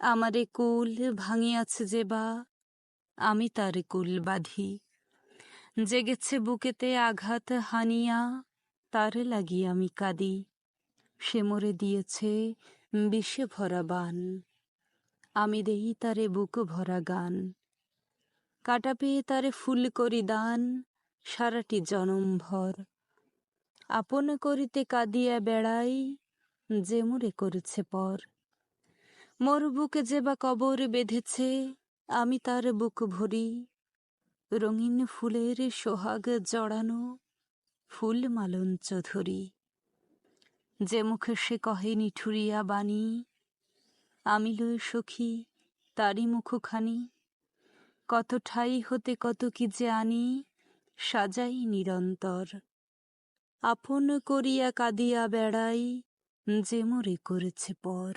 আমারে কুল ভাঙিয়াছে যে বা, আমি তার কুল বাঁধি। জেগেছে বুকেতে আঘাত হানিয়া, তার লাগি আমি কাঁদি। সে মরে দিয়েছে বিষে ভরা বান। আমি দেই তারে বুক ভরা গান। কাটা পেয়ে তারে ফুল করি দান, সারাটি জনম ভর। আপন করিতে কাঁদিয়া বেড়াই, যে মরে করেছে পর। মোর বুকে যে বা কবর বেঁধেছে, আমি তার বুক ভরি। রঙিন ফুলের সোহাগ জড়ানো, ফুল মালঞ্চ ধরি। যে মুখে সে কহে নিঠুরিয়া বাণী, আমি লই সখী তারই মুখখানি। কত ঠাই হতে কত কি যে আনি সাজাই নিরন্তর। আপন করিয়া কাঁদিয়া বেড়াই, যে মোরে করেছে পর।